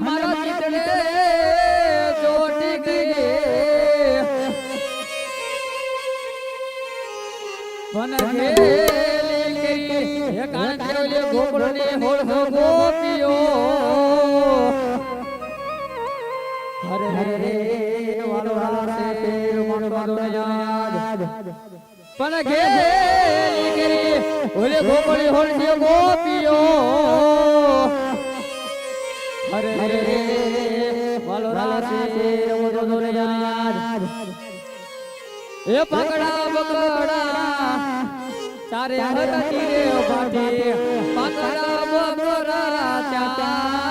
મારો ચિતડે ચોટી ગઈ. વનરે લેલી હે કાન ઓલે ગોપરી હોળ ગોપિયો हे पकडा पकडा सारे हर की रे ओ पाठी पकडा पकडा चाचा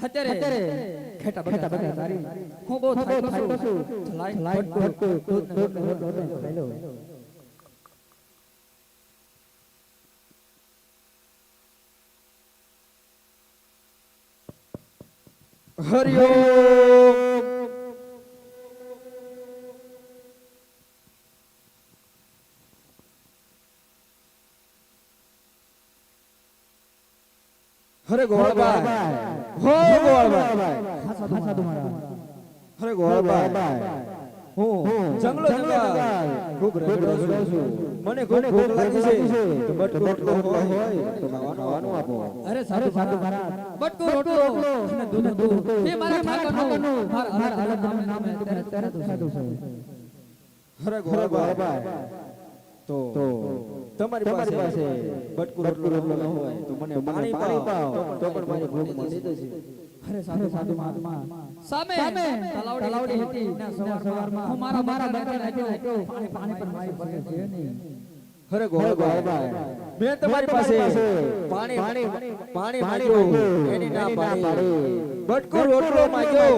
અત્યારે ખેટા બટા બટા હરિયો અરે ગોળબાઈ હો ગોળબાઈ હા સાધુ મારા અરે ગોળબાઈ હું જંગલો જંગલ ખૂબ રડો છું મને ખૂબ ખૂબ લાગી છે. તો બટકો રોટલો હોય. તો ખાવાનું આપો. અરે સારું સાધુ મારા બટકો રોટલો. અને દૂધ દૂધ તે મારા ઠાકરનો મારા અલગ નામ નામ તરત તરત સાધુ સાહેબ અરે ગોળબાઈ તો તમારી પાસે બટકું રોટલો રોટલો ન હોય તો મને પાણી પાવ તો પણ મારી ભૂખ મળી જશે અરે સાધુ સાધુ મહાત્મા. સામે તલાવડી હતી સવાર સવારમાં હું મારા મારા બકરા નાખ્યો. પાણી પાણી પણ મારી પાસે છે નહીં. હરે ગોળાભાઈ મેં તમારી પાસે પાણી પાણી પાણી માંગ્યો એની ના પાડી. બટકો રોટલો માંગ્યો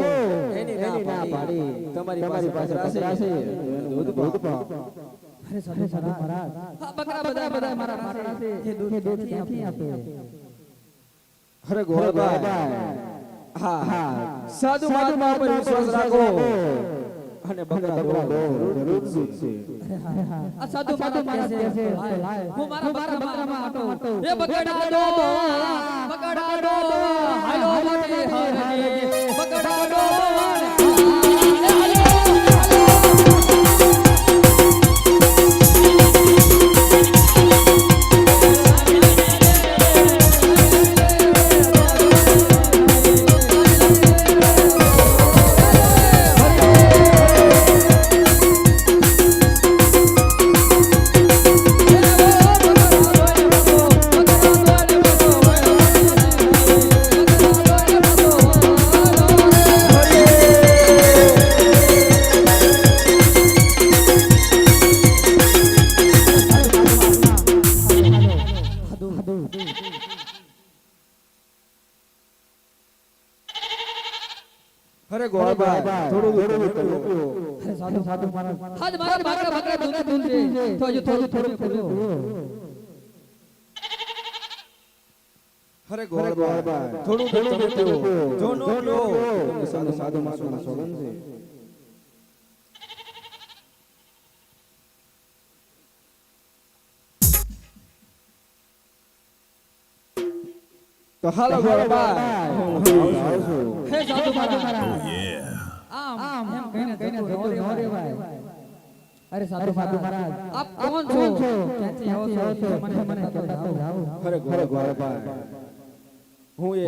એની ના પાડી. તમારી પાસે પાસે દૂધ દૂધ અરે સાધુ સાધુ મહારાજ બકરા બધા બધા મારા મારા છે દૂધ દૂધ ક્યાંથી આપે હરે ગોળાભાઈ હા હા. સાધુ મહાત્મા પર વિશ્વાસ રાખો. અને બકરા દો જરૂર છે. આ સાધુ સાધુ મહારાજ છે હું મારા મારા બકરામાં આટો એ બકડા દો હાલો મોટી હરજી બકડા સાધુ સાધુ આજ મારા બકરા બકરા દૂધ દૂધ છે તો હજુ થોડું થોડું હરે ગોળાભાઈ થોડું થોડું થોડું જો નો લો સાધુ સાધુ માસુના સોગન છે. તો હાલો જાઉં છું હે સાધુ મહારાજ આમ આમ એમ કહીને કહીને જતો ન રેવાય અરે સાધુ સાધુ મહારાજ આપ કોણ છો? ક્યાંથી આવો છો? મને મને કહેતા જાઓ. હરે ગોળાભાઈ હું એ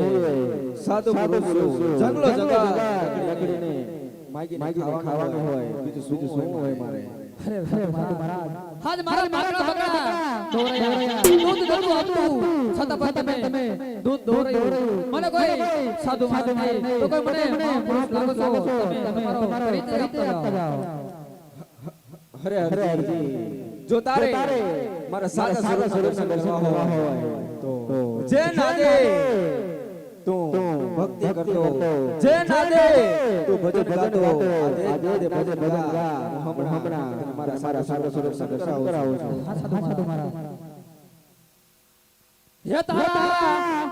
સાધુ પુરુષ છું. જંગલો જંગલ લકડીને માગીને ખાવાનું હોય. બીજું શું શું હોય મારે? અરે અરે સાધુ મહારાજ હાજ મારા મારા બકરા દોરાયા. દૂધ દૂધ હતું. છતાં પણ તમે તમે દૂધ દોરાયું મને કોઈ સાધુ મહારાજ નહીં. તો કોઈ મને પુરુષ લાગો છો. તમે તમારો પરિચય આપતા જાઓ. હરે હરે હરજી. જો તારે મારા સારા સ્વરૂપ દર્શન કરવા હોય તો જય નાદે તું ભક્તિ કરતો જે નાદે તું ભજન ગાતો આજે દે ભજન ભજન ગા હું મારા સારા સારા સ્વરૂપ દર્શન કરાવું હા સાધુ સાધુ હે તારા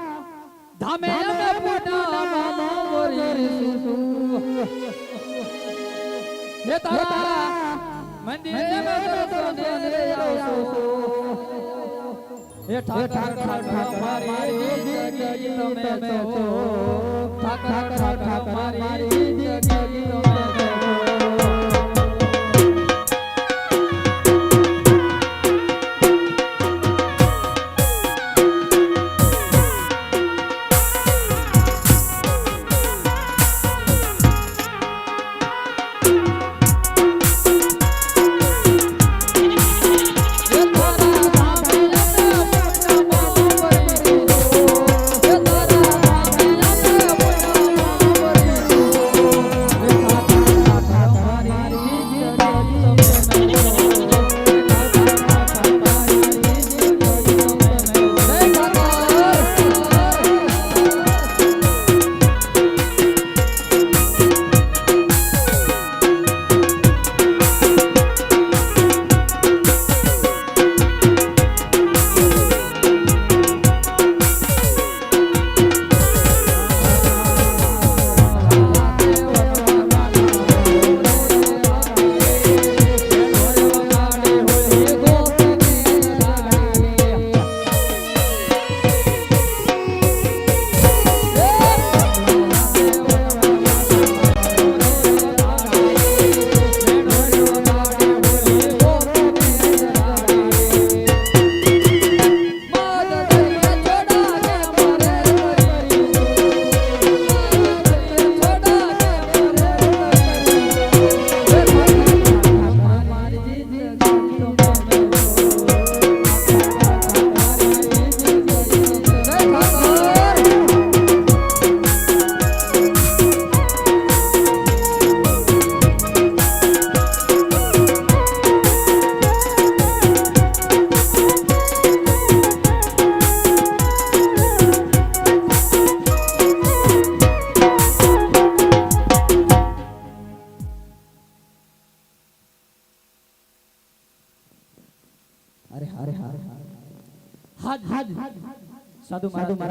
ધામે અમે પૂના મોરીશું હે તારા મંદિરે અમે દર્શન દેને આવશું હે ઠાકર ઠાકર મારી જિંદગી તમે છો ઠાકર ઠાકર મારી જિંદગી તમે છો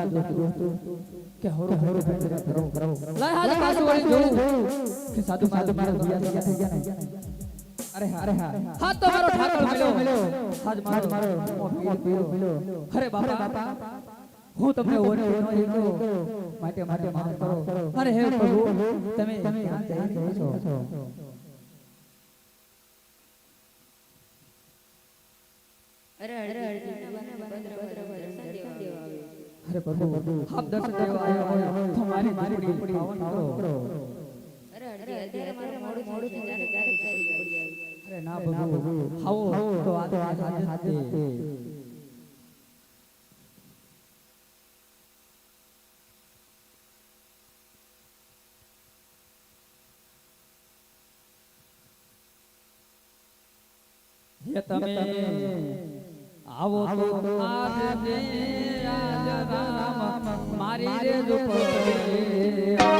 કે હોરો હોરો કરો કરો લાય હાજ પાછું વળી જોઉં કે સાધુ મારા મારા દિયા થઈ ગયા ને અરે અરે હા તો મારો ઠાકર મળ્યો હાજ મારો મારો પીરો પીરો અરે બાપા હું તમને ઓને ઓનો એકલો માટે માટે માફ કરો અરે હે પ્રભુ તમે તમે ક્યાં જઈ રહ્યા છો અરે અરે ભદ્ર ભદ્ર ભદ્ર દર્શન દેવા આવે અરે પ્રભુ આપ દર્શન દેવા આવ્યા હોય તો મારી મારી ઝૂંપડી પાવન કરો અરે અરે અત્યારે મોડું મોડું થઈ જાય ત્યારે કરી અરે ના પ્રભુ આવો તો આ તો આજે આજે તમે આવો તો આજે આજ રામ મારી રે ઝૂંપડી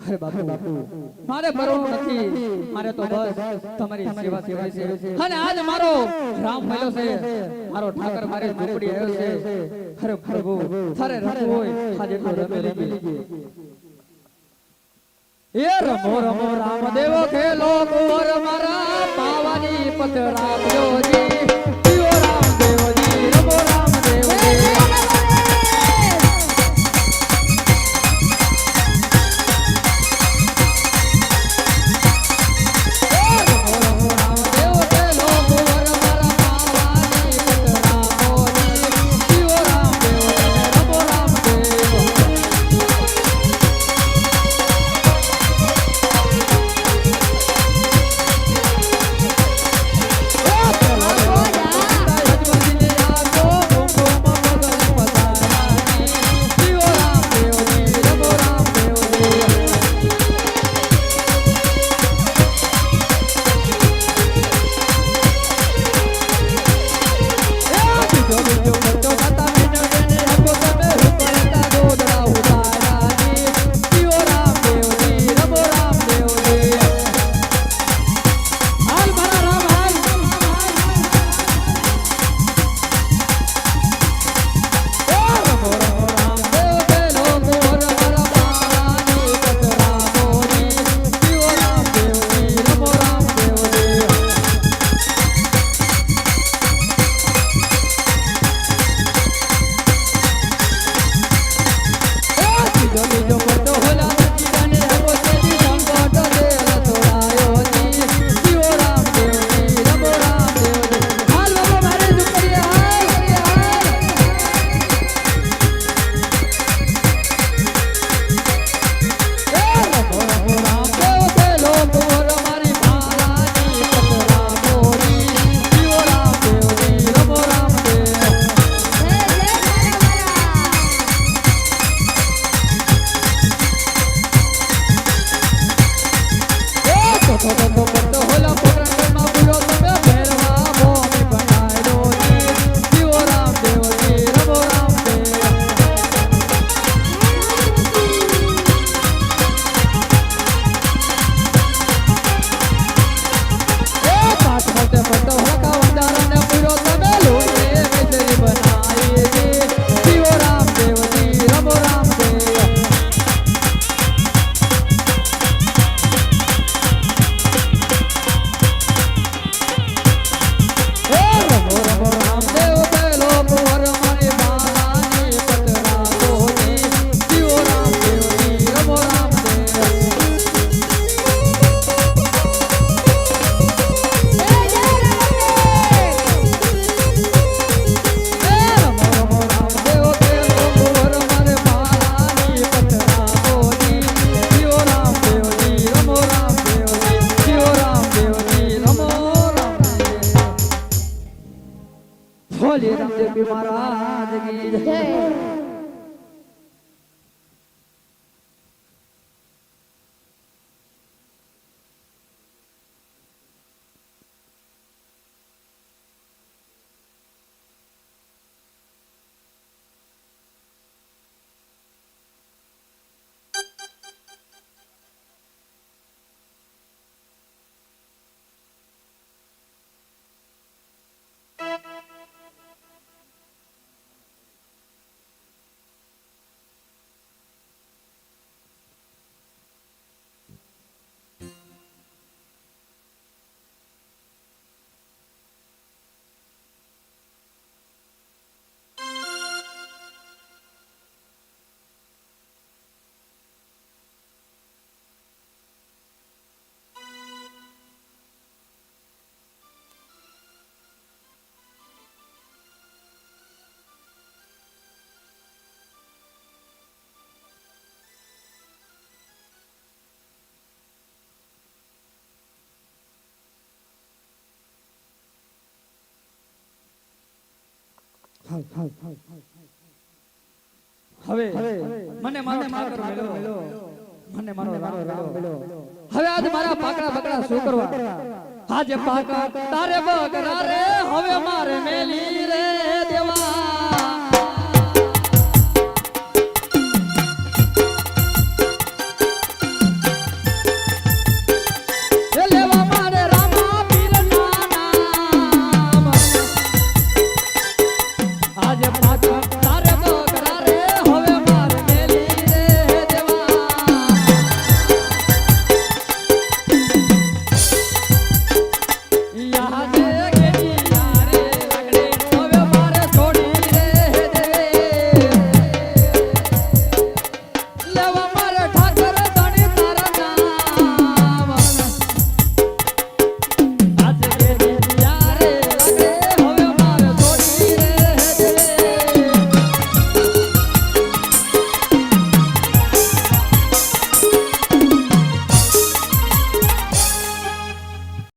અરે બાપુ. બાપુ. મારે મરવું નથી. મારે તો બસ તમારી સેવા સેવા છે. અને આજ મારો રામ મળ્યો છે. મારો ઠાકર મારી ઝૂંપડી આવ્યો છે. અરે પ્રભુ તારે રમવું હોય આજે તો રમે રમી એ રમો રમો રામદેવ ખેલો કુંવર મારા પાવાની પતરા જી હવે મને મારો ઠાકર મળ્યો મને મારો રામ મળ્યો હવે આજ મારા પાકડા બકડા શું કરવા? આજે પાકા તારે બકરા રે હવે મારે મેલી રે દેવા.